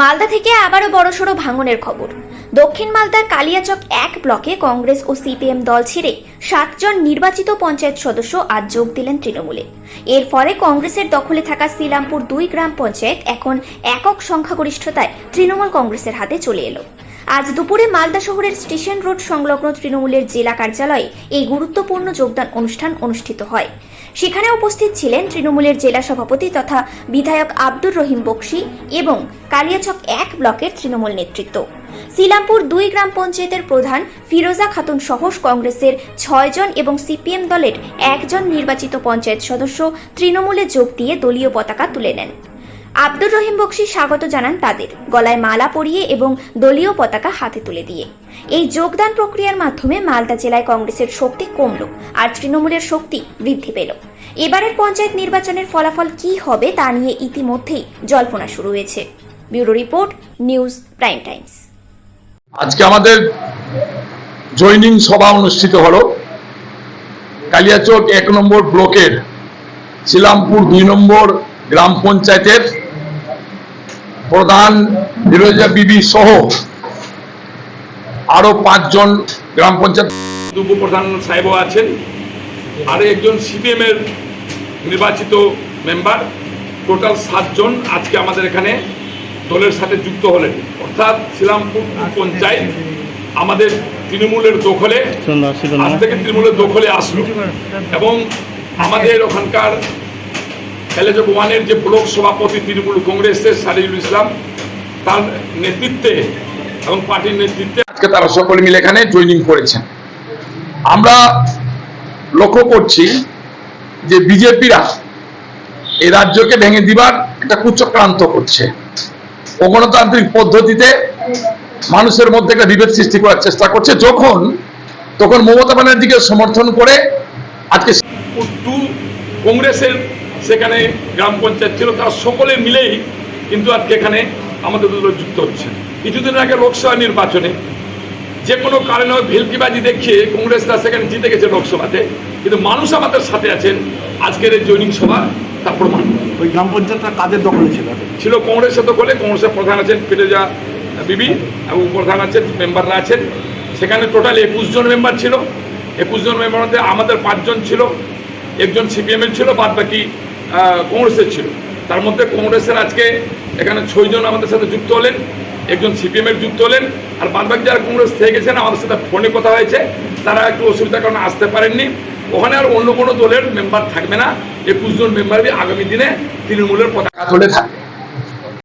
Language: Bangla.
মালদা থেকে আবারও বড়সড় ভাঙনের খবর। দক্ষিণ মালদার কালিয়াচক এক ব্লকে কংগ্রেস ও সিপিএম দল ছেড়ে সাতজন নির্বাচিত পঞ্চায়েত সদস্য আজ যোগ দিলেন তৃণমূলে। এর ফলে কংগ্রেসের দখলে থাকা শ্রীরামপুর দুই গ্রাম পঞ্চায়েত এখন একক সংখ্যাগরিষ্ঠতায় তৃণমূল কংগ্রেসের হাতে চলে এলো। আজ দুপুরে মালদা শহরের স্টেশন রোড সংলগ্ন তৃণমূলের জেলা কার্যালয়ে এই গুরুত্বপূর্ণ যোগদান অনুষ্ঠান অনুষ্ঠিত হয়। সেখানে উপস্থিত ছিলেন তৃণমূলের জেলা সভাপতি তথা বিধায়ক আব্দুর রহিম বক্সি এবং কালিয়াচক এক ব্লকের তৃণমূল নেতৃত্ব। সিলামপুর দুই গ্রাম পঞ্চায়েতের প্রধান ফিরোজা খাতুন সহ কংগ্রেসের ছয়জন এবং সিপিএম দলের একজন নির্বাচিত পঞ্চায়েত সদস্য তৃণমূলে যোগ দিয়ে দলীয় পতাকা তুলে নেন। আব্দুর রহিম বক্সি স্বাগত জানান তাদের। গলায় মালা পরিয়ে এবং দলীয় পতাকা হাতে তুলে দিয়ে। এই যোগদান প্রক্রিয়ার মাধ্যমে মালদা জেলায় কংগ্রেসের শক্তি কমল আর তৃণমূলের শক্তি বৃদ্ধি পেল। এবারের পঞ্চায়েত নির্বাচনের ফলাফল কি হবে তা নিয়ে ইতিমধ্যেই জল্পনা শুরু হয়েছে। Bureau report, news prime times. আজকে আমাদের জয়নিং সভা অনুষ্ঠিত হলো। কালিয়াচক এক নম্বর ব্লকের শিলামপুর দুই নম্বর গ্রাম পঞ্চায়েতের প্রধান ফিরোজা বিবি সহ আরও পাঁচজন গ্রাম পঞ্চায়েত উপপ্রধান সাহেবও আছেন। আর একজন সিপিএম এর নির্বাচিত মেম্বার টোটাল সাতজন আজকে আমাদের এখানে দলের সাথে যুক্ত হলেন। অর্থাৎ শ্রীরামপুর পঞ্চায়েত আমাদের তৃণমূলের দখলে আজ থেকে তৃণমূলের দখলে আসলো। এবং আমাদের ওখানকার এলেজব ওয়ানের যে ব্লক সভাপতি তৃণমূল কংগ্রেসের সারিজুল ইসলাম, তার নেতৃত্বে এবং পার্টির নেতৃত্বে আজকে তারা সকলে মিলে এখানে জয়নিং করেছেন। আমরা লক্ষ্য করছি যে বিজেপিরা এই রাজ্যকে ভেঙে দিবার একটা কুচক্রান্ত করছে। অগণতান্ত্রিক পদ্ধতিতে মানুষের মধ্যে একটা বিভেদ সৃষ্টি করার চেষ্টা করছে। যখন, তখন মমতা ব্যানার্জিকে সমর্থন করে আজকে কংগ্রেসের সেখানে গ্রাম পঞ্চায়েত ছিল তারা সকলে মিলেই কিন্তু আজকে এখানে আমাদের দল যুক্ত হচ্ছে কিছুদিন আগে লোকসভা নির্বাচনে যে কোনো কারণে ভেলকিবাজি দেখিয়ে কংগ্রেসরা সেখানে জিতে গেছে লোকসভাতে কিন্তু মানুষ আমাদের সাথে আছেন আজকের এই জৈনিক সভা তা প্রমাণ। ওই গ্রাম পঞ্চায়েতটা কাদের দখলে ছিল? ছিল কংগ্রেসের দখলে কংগ্রেসের প্রধান আছেন ফিরোজা বিবি এবং প্রধান আছেন মেম্বাররা আছেন। সেখানে টোটাল একুশ জন মেম্বার ছিল। একুশ জন মেম্বার মধ্যে আমাদের পাঁচজন ছিল একজন সিপিএমের ছিল বাদ বাকি কংগ্রেসের ছিল। তার মধ্যে কংগ্রেসের আজকে এখানে ছয়জন আমাদের সাথে যুক্ত হলেন, একজন সিপিএমের যুক্ত হলেন, আর বাদবাকি যারা কংগ্রেস থেকে গেছেন, আমাদের সাথে ফোনে কথা হয়েছে, তারা একটু অসুবিধার কারণে আসতে পারেননি। ওখানে আর অন্য কোনো দলের মেম্বার থাকবে না। একুশ জন মেম্বারই আগামী দিনে তৃণমূলের পতাকা ধরে থাকবে।